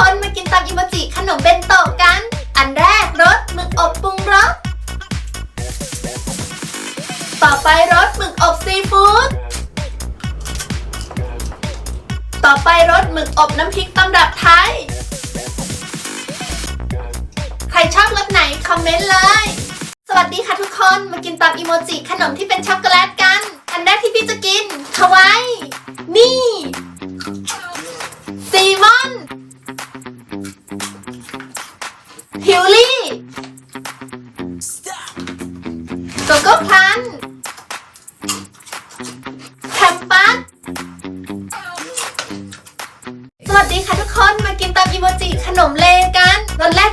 คนมากินตามอิโมจิขนมเบนโตะกัน อันแรกรสหมึกอบปรุงรส ต่อไปรสหมึกอบซีฟู้ด ต่อไปรสหมึกอบน้ำพริกตำรับไทย ใครชอบรสไหนคอมเมนต์เลย สวัสดีค่ะทุกคน มากินตามอิโมจิขนมที่เป็นช็อกโกแลตกัน อันแรกที่พี่จะกินคาวายนี่ซีมอน โกโก้พลันแคมปัสสวัสดีค่ะทุกคนมากินตามอีโมจิขนมเลกันรสแรก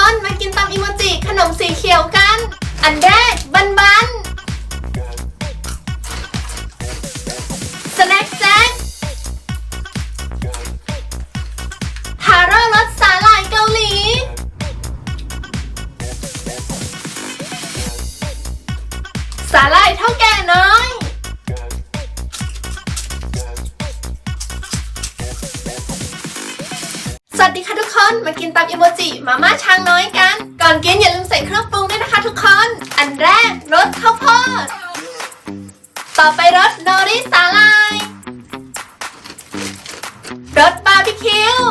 วัสดีค่ะทุกคนมากินตามอีโมจิขนมสีเขียวกัน อันแรกบันบันสแน็คแจ็คทาโร่รสสาหร่ายเกาหลี สาหร่ายเท่าแก สวัสดีค่ะทุกคน มากินตามอิโมจิมาม่าช้างน้อยกัน ก่อนกินอย่าลืมใส่เครื่องปรุงด้วยนะคะทุกคน อันแรกรสข้าวโพด ต่อไปรสโนริสาลายรสบาร์บีคิว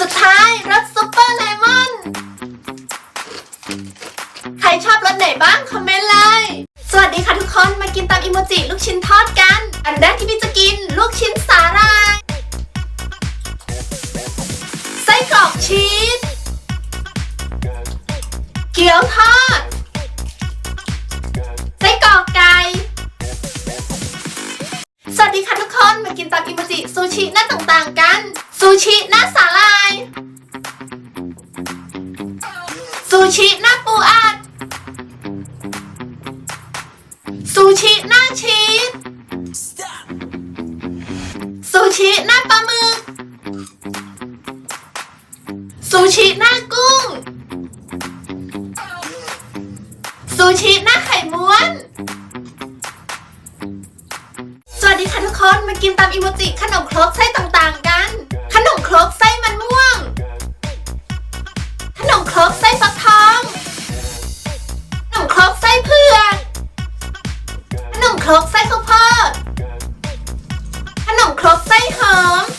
สุดท้ายรสซุปเปอร์เลมอน ใครชอบรสไหนบ้าง คอมเมนต์เลย สวัสดีค่ะทุกคน มากินตามอิโมจิลูกชิ้นทอดกัน อันแรกที่พี่จะกินลูกชิ้นส อกชีส เกี๊ยวทอด ไส้กรอกไก่ สวัสดีค่ะทุกคน มากินตามอิมจิซูชิหน้าต่างๆกัน ซูชิหน้าสาลาย ซูชิหน้าปูอัด ซูชิหน้าชีส ซูชิหน้าปลาหมึก ซูชิหน้ากุ้ง ซูชิหน้าไข่ม้วน สวัสดีค่ะทุกคน มากินตามอิโมจิขนมครกไส้ต่างๆกัน ขนมครกไส้มันม่วง ขนมครกไส้ฟักทอง ขนมครกไส้เผือกขนมครกไส้ข้าวโพดขนมครกไส้หอม